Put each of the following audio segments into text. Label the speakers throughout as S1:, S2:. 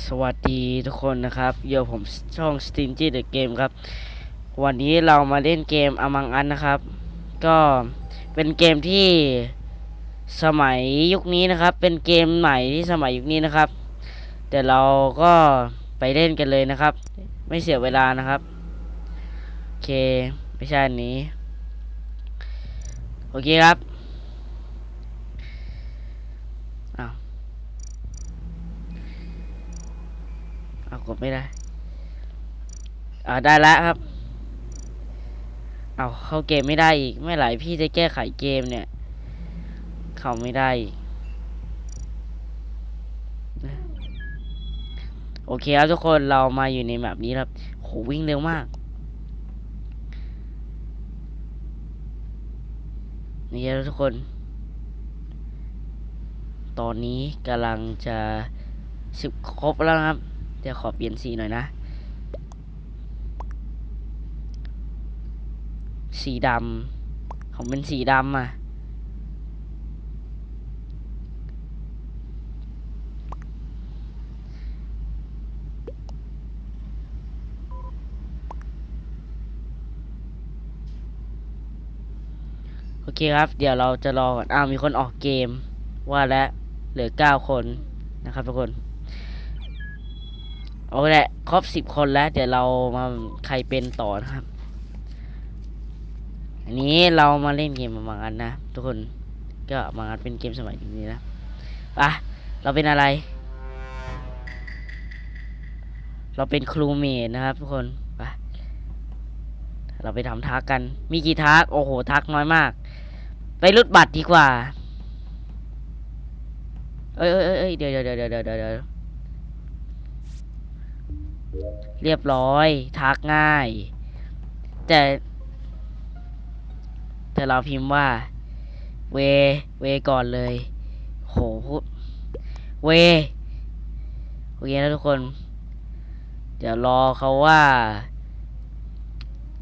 S1: สวัสดีทุกคนนะครับเดี๋ยวผมช่อง Stingy the Game ครับ วันนี้เรามาเล่นเกม Among Us นะครับ ก็เป็นเกมที่สมัยยุคนี้นะครับ เป็นเกมใหม่ที่สมัยยุคนี้นะครับ แต่เราก็ไปเล่นกันเลยนะครับ ไม่เสียเวลานะครับ โอเค ไม่ใช่อันนี้ โอเคครับอ้าว เอา กดไม่ได้ อ่าได้แล้วครับ เอาเข้าเกมไม่ได้อีกไม่ไหลพี่จะแก้ไขเกมเนี่ย เข้าไม่ได้โอเคครับทุกคนเรามาอยู่ในแบบนี้ครับโหวิ่งเร็วมาก นี่ครับทุกคน ตอนนี้กำลังจะสิบครบแล้วครับ เดี๋ยวขอเปลี่ยนสีหน่อยนะ สีดำของเป็นสีดำอะ โอเคครับ เดี๋ยวเราจะรอก่อนอ้าวมีคนออกเกมว่าแล้วเหลือเก้าคนนะครับทุกคน โอเคแหละครบสิบคนแล้ว เดี๋ยวเรามาใครเป็นต่อนะครับ อันนี้เรามาเล่นเกมมางอันนะ ทุกคนก็บางอันเป็นเกมสมัยนี้นะไปะเราเป็นอะไร เราเป็นครูเมดนะครับ ทุกคนไปเราไปทำทักกัน มีกี่ทัก โอ้โห ทักน้อยมาก ไปรุดบัตรดีกว่า เอ้ยเอ้ยเอ้ยเอ้ยเดี๋ยวเดี๋ยวเดี๋ยวเดี๋ยวเดี๋ยว เรียบร้อย ทักง่าย แต่ แต่เราพิมพ์ว่า เว เวก่อนเลย โหพูดเวโอเคนะทุกคน เดี๋ยวรอเขาว่า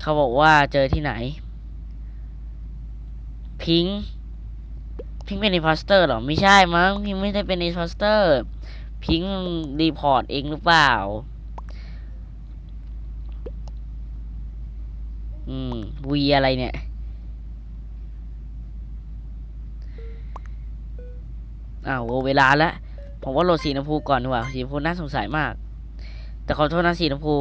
S1: เขาบอกว่าเจอที่ไหน พิงค์พิงค์เป็นอีพอสเตอร์หรอ ไม่ใช่มั้ง พิงค์ไม่ได้เป็นอีพอสเตอร์ พิงค์รีพอร์ตเองหรือเปล่า อืมวีอะไรเนี่ย อ้าวเวลาแล้วผมว่าโหลดสีน้ำพูก่อนดีกว่าสีน้ำพูน่าสงสัยมาก แต่ขอโทษนะสีน้ำพู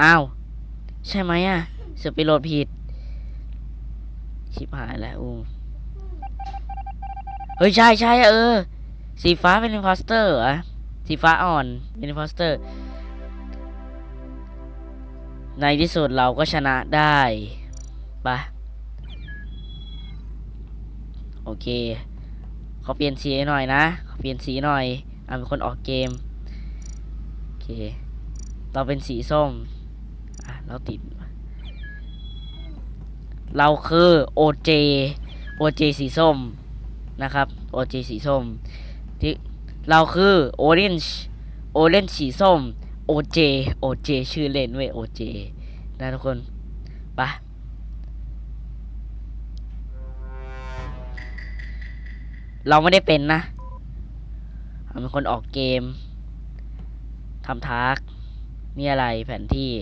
S1: อ้าว ใช่ไหมอะเสือไปโหลดผิด ชิบหายแล้วอูเฮ้ย ใช่ใช่เออ สีฟ้าเป็นอินพอสเตอร์เหรอ สีฟ้าอ่อนเป็นอินพอสเตอร์ ในที่สุดเราก็ชนะได้ไปะโอเคเขาเปลี่ยนสีหน่อยนะเขาเปลี่ยนสีหน่อยอ่าเป็นคนออกเกม โอเค เราเป็นสีส้มอะเราติด เราคือ OJ OJ สีส้มนะครับ OJ สีส้ม เราคือ Orange Orange สีส้ม OJ OJ ชื่อเล่นเว้ย OJ นะทุกคนไปะเราไม่ได้เป็นนะเป็นคนออกเกมทำทักนี่อะไรแผนที่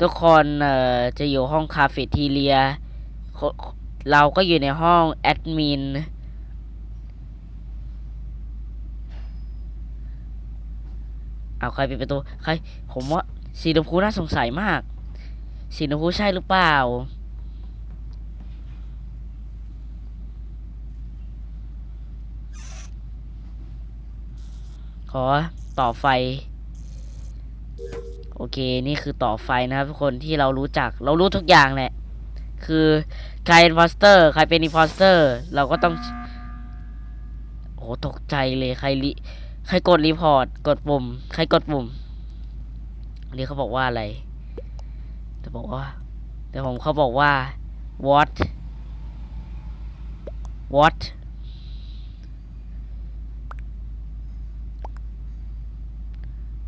S1: ทุกคนเอ่อจะอยู่ห้องคาเฟ่ทีเรีย เราก็อยู่ในห้องแอดมิน เอาใครปิดประตูใคร ผมว่าสีชมพูน่าสงสัยมาก สีชมพูใช่หรือเปล่า ขอต่อไฟ โอเคนี่คือต่อไฟนะครับทุกคนที่เรารู้จักเรารู้ทุกอย่างแหละ คือใครเป็นพอสเตอร์ ใครเป็นอีพอสเตอร์ เราก็ต้อง โอ้ตกใจเลยใครรี ใครกดรีพอร์ต กดปุ่ม ใครกดปุ่มนนี้เขาบอกว่าอะไรจะบอกว่าแต่ผมเขาบอกว่า what what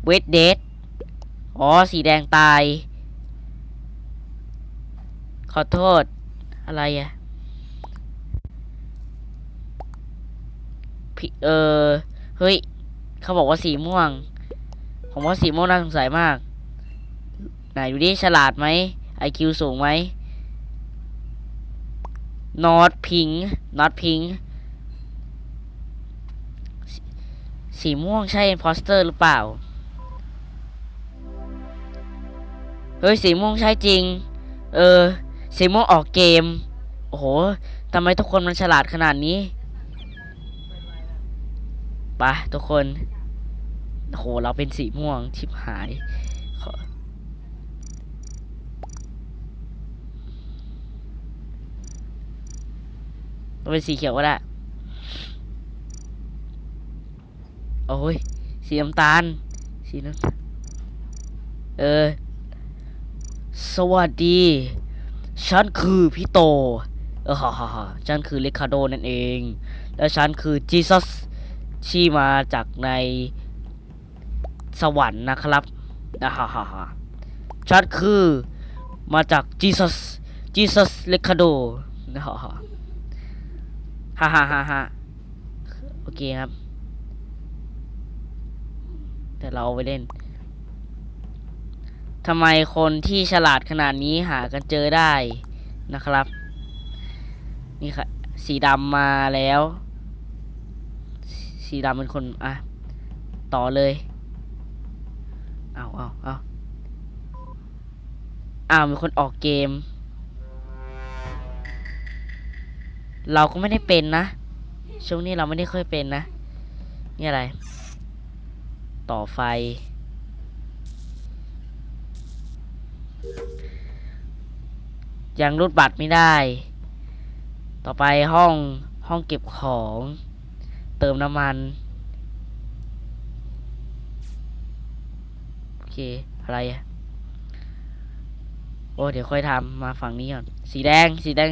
S1: wait date อ๋อ สีแดงตาย ขอโทษ อะไรอะพี่เออ เฮ้ย เขาบอกว่าสีม่วง ผมว่าสีม่วงน่าสงสัยมาก ไหนดูดิฉลาดไหม IQ สูงไหม not pink not pink สสีม่วงใช่ imposter หรือเปล่า เฮ้ย สีม่วงใช่จริง เออ สีม่วงออกเกม โอ้โหทำไมทุกคนมันฉลาดขนาดนี้ไปะทุกคน โหเราเป็นสีม่วงชิบหายเราเป็นสีเขียวก็ได้โอ้ย สีน้ำตาล สีน้ำตาล เออ สวัสดี ฉันคือพี่โต เออฮ่าฮ่าฮ่าฉันคือเลคาโดนั่นเอง และฉันคือจีซัสที่มาจากใน สวรรค์นะครับอ่าฮ่าฮ่าฮ่าฉันคือมาจากจีซัสจีซัสเลคาโดฮ่าฮ่าฮ่าฮ่าฮ่าฮ่าฮ่าโอเคครับ แต่เราเอาไปเล่นทำไมคนที่ฉลาดขนาดนี้หากันเจอได้นะครับ นี่ค่ะ สีดำมาแล้ว สีดำเป็นคน อะ ต่อเลย เอาเอาเอาอ้าวมีคนออกเกม เราก็ไม่ได้เป็นนะ ช่วงนี้เราไม่ได้เคยเป็นนะ นี่อะไร ต่อไฟ ยังรูดบัตรไม่ได้ ต่อไปห้องห้องเก็บของ เติมน้ำมัน โอ เค อะไรอะโอ้เดี๋ยวค่อยทำมาฝั่งนี้ก่อน สีแดง สีแดง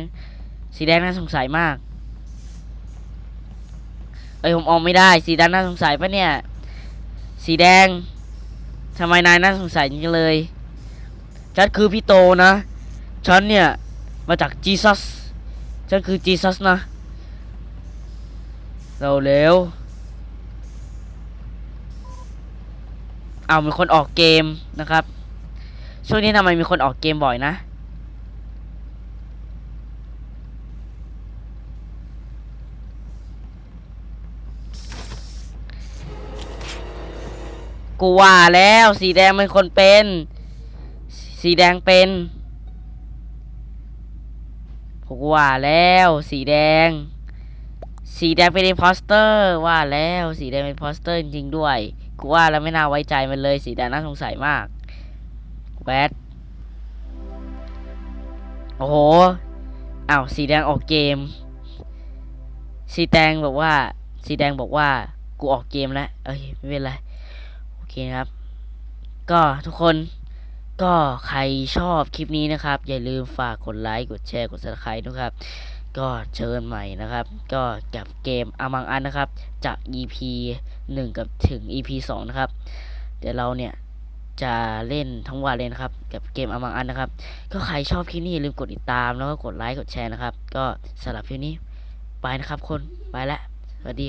S1: สีแดงน่าสงสัยมาก เอ้ยผมออกไม่ได้ สีแดงน่าสงสัยปะเนี่ย สีแดงทำไมนายน่าสงสัยจังเลยฉันคือพี่โตนะ ฉันเนี่ยมาจากจีซัส ฉันคือจีซัสนะ เราเร็ว เอามีคนออกเกมนะครับ ช่วงนี้ทำไมมีคนออกเกมบ่อยนะ กูว่าแล้วสีแดงเป็นคนเป็น สีแดงเป็นผมว่าแล้วสีแดง สีแดงเป็นโ s สเตอร์ว่าแล้วสีแดงเป็นโ s สเตอร์จริงด้วย กูว่าแล้วไม่น่าไว้ใจมันเลยสีแดงน่าสงสัยมากแวดโอ้โหอ้าวสีแดงออกเกม สีแดงบอกว่า สีแดงบอกว่า กูออกเกมแล้ว เอ้ยไม่เป็นไร โอเคครับ ก็ทุกคนก็ใครชอบคลิปนี้นะครับ อย่าลืมฝากกดไลค์ กดแชร์ กด subscribe ด้วยครับ ก็เชิญใหม่นะครับ ก็กับเกมอมังอันนะครับ จาก EP 1 กับถึง EP 2 นะครับ เดี๋ยวเราเนี่ยจะเล่นทั้งวันเลยนะครับ กับเกมอมังอันนะครับ ก็ใครชอบคลิปนี้อย่าลืมกดติดตามแล้วก็กดไลค์กดแชร์นะครับ ก็สำหรับคลิปนี้ไปนะครับคนไปแล้วสวัสดี